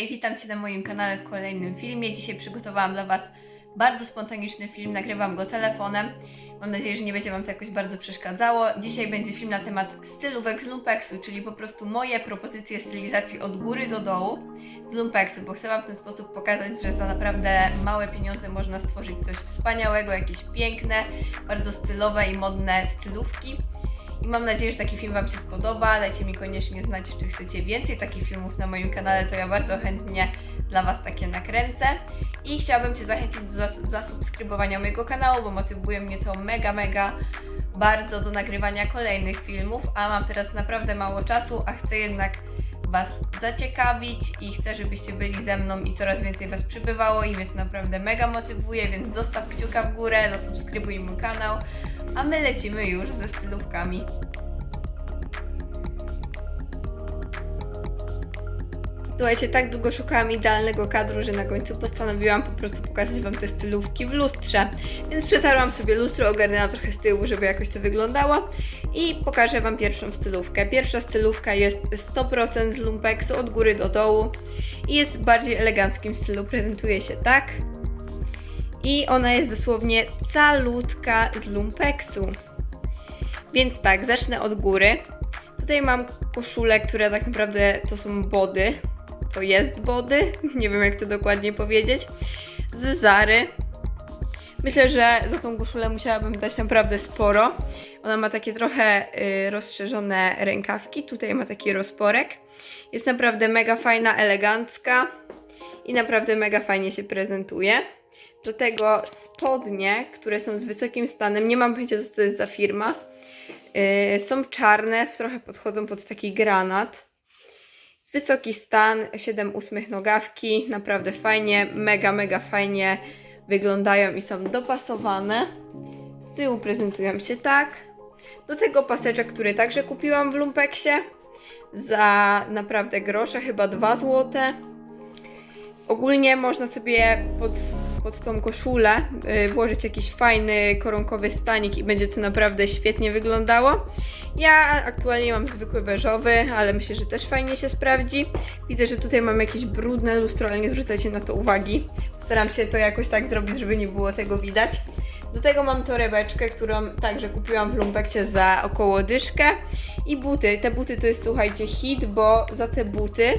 Hej, witam Cię na moim kanale w kolejnym filmie. Dzisiaj przygotowałam dla Was bardzo spontaniczny film, nagrywam go telefonem. Mam nadzieję, że nie będzie Wam to jakoś bardzo przeszkadzało. Dzisiaj będzie film na temat stylówek z lumpeksu, czyli po prostu moje propozycje stylizacji od góry do dołu z lumpeksu, bo chcę Wam w ten sposób pokazać, że za naprawdę małe pieniądze można stworzyć coś wspaniałego, jakieś piękne, bardzo stylowe i modne stylówki. I mam nadzieję, że taki film Wam się spodoba. Dajcie mi koniecznie znać, czy chcecie więcej takich filmów na moim kanale, to ja bardzo chętnie dla Was takie nakręcę. I chciałabym Cię zachęcić do zas- zasubskrybowania mojego kanału, bo motywuje mnie to mega, mega bardzo do nagrywania kolejnych filmów, a mam teraz naprawdę mało czasu, a chcę jednak Was zaciekawić i chcę, żebyście byli ze mną i coraz więcej Was przybywało i mnie to naprawdę mega motywuje, więc zostaw kciuka w górę, zasubskrybuj mój kanał, a my lecimy już ze stylówkami. Słuchajcie, tak długo szukałam idealnego kadru, że na końcu postanowiłam po prostu pokazać Wam te stylówki w lustrze. Więc przetarłam sobie lustro, ogarnęłam trochę z tyłu, żeby jakoś to wyglądało i pokażę Wam pierwszą stylówkę. Pierwsza stylówka jest 100% z lumpeksu od góry do dołu i jest w bardziej eleganckim stylu, prezentuje się tak. I ona jest dosłownie calutka z lumpeksu. Więc tak, zacznę od góry. Tutaj mam koszulę, która tak naprawdę to są body. To jest body, nie wiem jak to dokładnie powiedzieć. Z Zary. Myślę, że za tą koszulę musiałabym dać naprawdę sporo. Ona ma takie trochę y, rozszerzone rękawki. Tutaj ma taki rozporek. Jest naprawdę mega fajna, elegancka i naprawdę mega fajnie się prezentuje. Do tego spodnie, które są z wysokim stanem. Nie mam pojęcia, co to jest za firma. Yy, są czarne, trochę podchodzą pod taki granat. Z wysoki stan, 7 ósmych nogawki, naprawdę fajnie, mega, mega fajnie wyglądają i są dopasowane. Z tyłu prezentują się tak. Do tego paseczek, który także kupiłam w Lumpeksie za naprawdę grosze, chyba 2 złote. Ogólnie można sobie pod, pod tą koszulę y, włożyć jakiś fajny koronkowy stanik i będzie to naprawdę świetnie wyglądało. Ja aktualnie mam zwykły beżowy, ale myślę, że też fajnie się sprawdzi. Widzę, że tutaj mam jakieś brudne lustro, ale nie zwracajcie na to uwagi. Staram się to jakoś tak zrobić, żeby nie było tego widać. Do tego mam torebeczkę, którą także kupiłam w Lumpekcie za około dyszkę. I buty. Te buty to jest, słuchajcie, hit, bo za te buty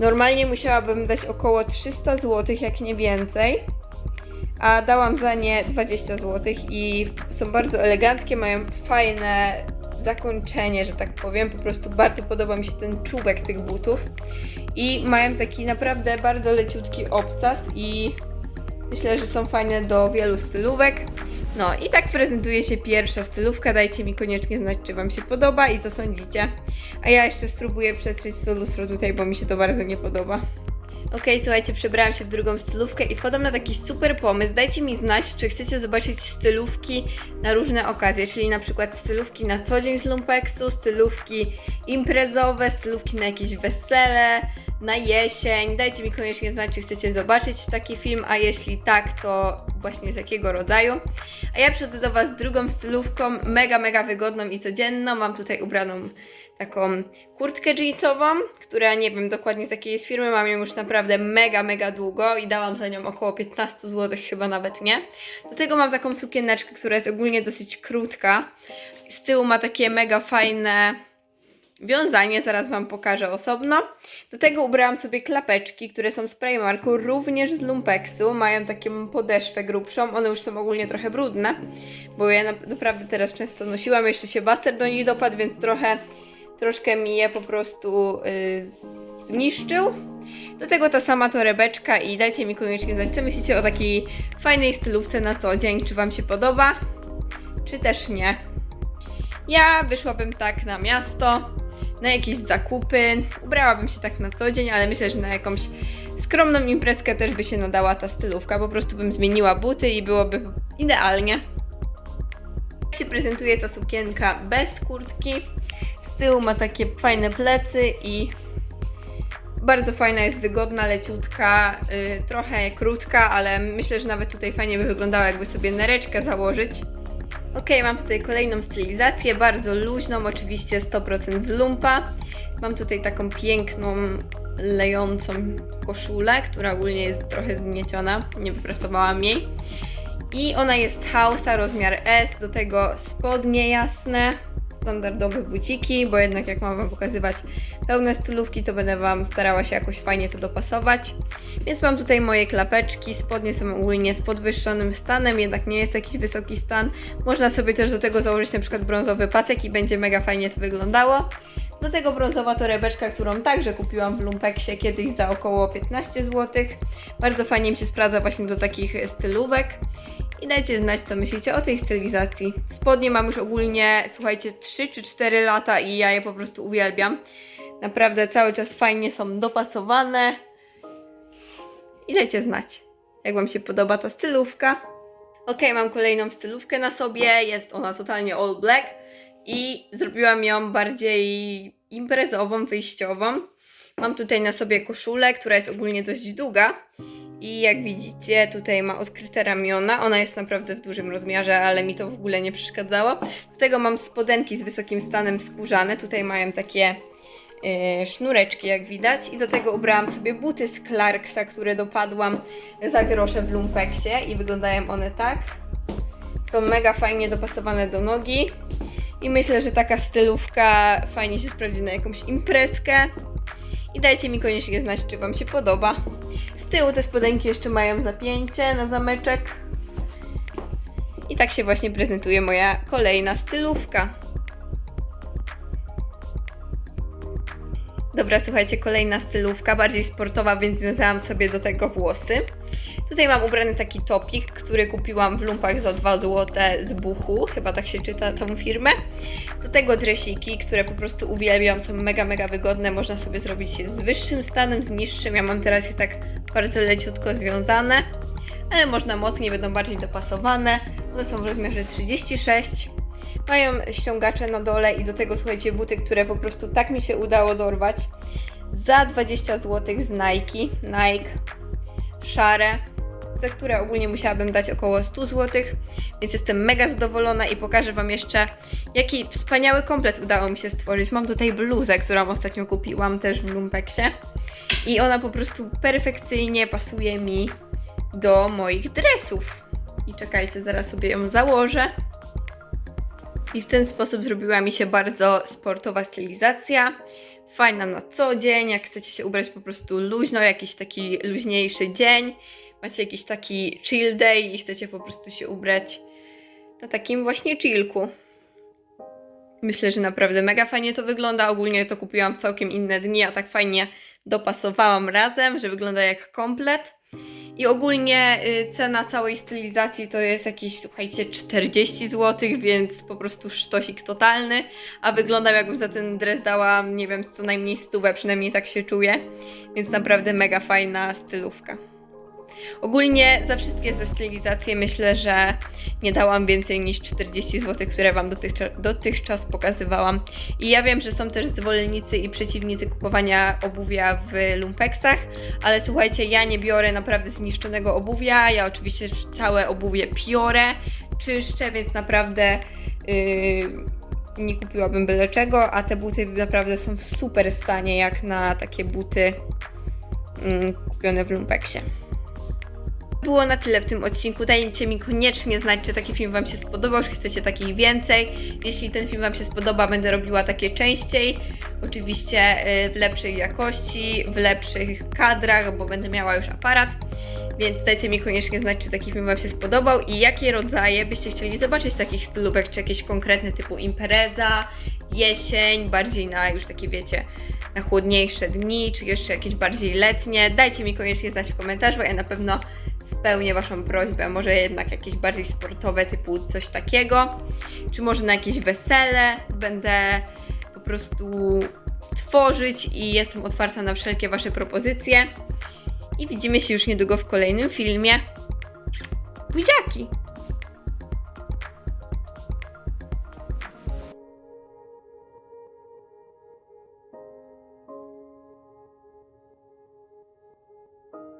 Normalnie musiałabym dać około 300 zł, jak nie więcej. A dałam za nie 20 zł i są bardzo eleganckie, mają fajne zakończenie, że tak powiem. Po prostu bardzo podoba mi się ten czubek tych butów. I mają taki naprawdę bardzo leciutki obcas i myślę, że są fajne do wielu stylówek. No i tak prezentuje się pierwsza stylówka. Dajcie mi koniecznie znać, czy Wam się podoba i co sądzicie. A ja jeszcze spróbuję przetrzeć to lustro tutaj, bo mi się to bardzo nie podoba. Okej, słuchajcie, przebrałam się w drugą stylówkę i wpadłam na taki super pomysł. Dajcie mi znać, czy chcecie zobaczyć stylówki na różne okazje, czyli na przykład stylówki na co dzień z lumpeksu, stylówki imprezowe, stylówki na jakieś wesele, na jesień. Dajcie mi koniecznie znać, czy chcecie zobaczyć taki film, a jeśli tak, to właśnie z jakiego rodzaju. A ja przychodzę do Was z drugą stylówką, mega, mega wygodną i codzienną. Mam tutaj ubraną taką kurtkę jeansową, która nie wiem dokładnie z jakiej jest firmy, mam ją już naprawdę mega, mega długo i dałam za nią około 15 zł, chyba nawet nie. Do tego mam taką sukieneczkę, która jest ogólnie dosyć krótka. Z tyłu ma takie mega fajne wiązanie, zaraz Wam pokażę osobno. Do tego ubrałam sobie klapeczki, które są z Primarku, również z Lumpeksu. Mają taką podeszwę grubszą, one już są ogólnie trochę brudne, bo ja na, naprawdę teraz często nosiłam, jeszcze się baster do nich dopadł, więc trochę, troszkę mi je po prostu y, zniszczył. Do tego ta sama torebeczka i dajcie mi koniecznie znać, co myślicie o takiej fajnej stylówce na co dzień, czy Wam się podoba, czy też nie. Ja wyszłabym tak na miasto, na jakieś zakupy. Ubrałabym się tak na co dzień, ale myślę, że na jakąś skromną imprezkę też by się nadała ta stylówka. Po prostu bym zmieniła buty i byłoby idealnie. Jak się prezentuje ta sukienka bez kurtki. Z tyłu ma takie fajne plecy i bardzo fajna jest, wygodna, leciutka, yy, trochę krótka, ale myślę, że nawet tutaj fajnie by wyglądała, jakby sobie nereczkę założyć. Ok, mam tutaj kolejną stylizację, bardzo luźną, oczywiście 100% z lumpa. Mam tutaj taką piękną lejącą koszulę, która ogólnie jest trochę zgnieciona, nie wyprasowałam jej. I ona jest z Hausa, rozmiar S, do tego spodnie jasne, standardowe buciki, bo jednak jak mam Wam pokazywać pełne stylówki, to będę Wam starała się jakoś fajnie to dopasować. Więc mam tutaj moje klapeczki, spodnie są ogólnie z podwyższonym stanem, jednak nie jest jakiś wysoki stan. Można sobie też do tego założyć na przykład brązowy pasek i będzie mega fajnie to wyglądało. Do tego brązowa torebeczka, którą także kupiłam w Lumpeksie kiedyś za około 15 zł. Bardzo fajnie mi się sprawdza właśnie do takich stylówek. I dajcie znać, co myślicie o tej stylizacji. Spodnie mam już ogólnie, słuchajcie, 3 czy 4 lata i ja je po prostu uwielbiam. Naprawdę cały czas fajnie są dopasowane. I dajcie znać, jak Wam się podoba ta stylówka. Ok, mam kolejną stylówkę na sobie. Jest ona totalnie all black i zrobiłam ją bardziej imprezową, wyjściową. Mam tutaj na sobie koszulę, która jest ogólnie dość długa. I jak widzicie, tutaj ma odkryte ramiona. Ona jest naprawdę w dużym rozmiarze, ale mi to w ogóle nie przeszkadzało. Do tego mam spodenki z wysokim stanem skórzane. Tutaj mają takie yy, sznureczki, jak widać. I do tego ubrałam sobie buty z Clarksa, które dopadłam za grosze w Lumpeksie. I wyglądają one tak. Są mega fajnie dopasowane do nogi. I myślę, że taka stylówka fajnie się sprawdzi na jakąś imprezkę. I dajcie mi koniecznie znać, czy Wam się podoba. Z tyłu te spodenki jeszcze mają zapięcie na zameczek. I tak się właśnie prezentuje moja kolejna stylówka. Dobra, słuchajcie, kolejna stylówka, bardziej sportowa, więc związałam sobie do tego włosy. Tutaj mam ubrany taki topik, który kupiłam w lumpach za 2 zł z buchu, chyba tak się czyta tą firmę. Do tego dresiki, które po prostu uwielbiam, są mega, mega wygodne. Można sobie zrobić je z wyższym stanem, z niższym. Ja mam teraz je tak bardzo leciutko związane, ale można mocniej, będą bardziej dopasowane. One są w rozmiarze 36. Mają ściągacze na dole i do tego słuchajcie buty, które po prostu tak mi się udało dorwać. Za 20 zł z Nike. Nike szare, za które ogólnie musiałabym dać około 100 zł, więc jestem mega zadowolona i pokażę Wam jeszcze, jaki wspaniały komplet udało mi się stworzyć. Mam tutaj bluzę, którą ostatnio kupiłam też w Lumpeksie i ona po prostu perfekcyjnie pasuje mi do moich dresów. I czekajcie, zaraz sobie ją założę. I w ten sposób zrobiła mi się bardzo sportowa stylizacja. Fajna na co dzień, jak chcecie się ubrać po prostu luźno, jakiś taki luźniejszy dzień, macie jakiś taki chill day i chcecie po prostu się ubrać na takim właśnie chillku. Myślę, że naprawdę mega fajnie to wygląda. Ogólnie to kupiłam w całkiem inne dni, a tak fajnie dopasowałam razem, że wygląda jak komplet. I ogólnie y, cena całej stylizacji to jest jakieś, słuchajcie, 40 zł, więc po prostu sztosik totalny. A wyglądam jakbym za ten dres dała, nie wiem, co najmniej stówę, przynajmniej tak się czuję. Więc naprawdę mega fajna stylówka. Ogólnie za wszystkie te stylizacje myślę, że nie dałam więcej niż 40 zł, które Wam dotychczas, dotychczas pokazywałam. I ja wiem, że są też zwolennicy i przeciwnicy kupowania obuwia w lumpeksach, ale słuchajcie, ja nie biorę naprawdę zniszczonego obuwia. Ja oczywiście całe obuwie piorę, czyszczę, więc naprawdę. Yy, nie kupiłabym byle czego, a te buty naprawdę są w super stanie, jak na takie buty mm, kupione w lumpeksie. Było na tyle w tym odcinku. Dajcie mi koniecznie znać, czy taki film Wam się spodobał, czy chcecie takich więcej. Jeśli ten film Wam się spodoba, będę robiła takie częściej. Oczywiście y, w lepszej jakości, w lepszych kadrach, bo będę miała już aparat. Więc dajcie mi koniecznie znać, czy taki film Wam się spodobał i jakie rodzaje byście chcieli zobaczyć takich stylówek, czy jakieś konkretne typu impreza, jesień, bardziej na już takie wiecie, na chłodniejsze dni, czy jeszcze jakieś bardziej letnie. Dajcie mi koniecznie znać w komentarzu, ja na pewno spełnię Waszą prośbę. Może jednak jakieś bardziej sportowe, typu coś takiego, czy może na jakieś wesele będę po prostu tworzyć i jestem otwarta na wszelkie Wasze propozycje. I widzimy się już niedługo w kolejnym filmie. Buziaki!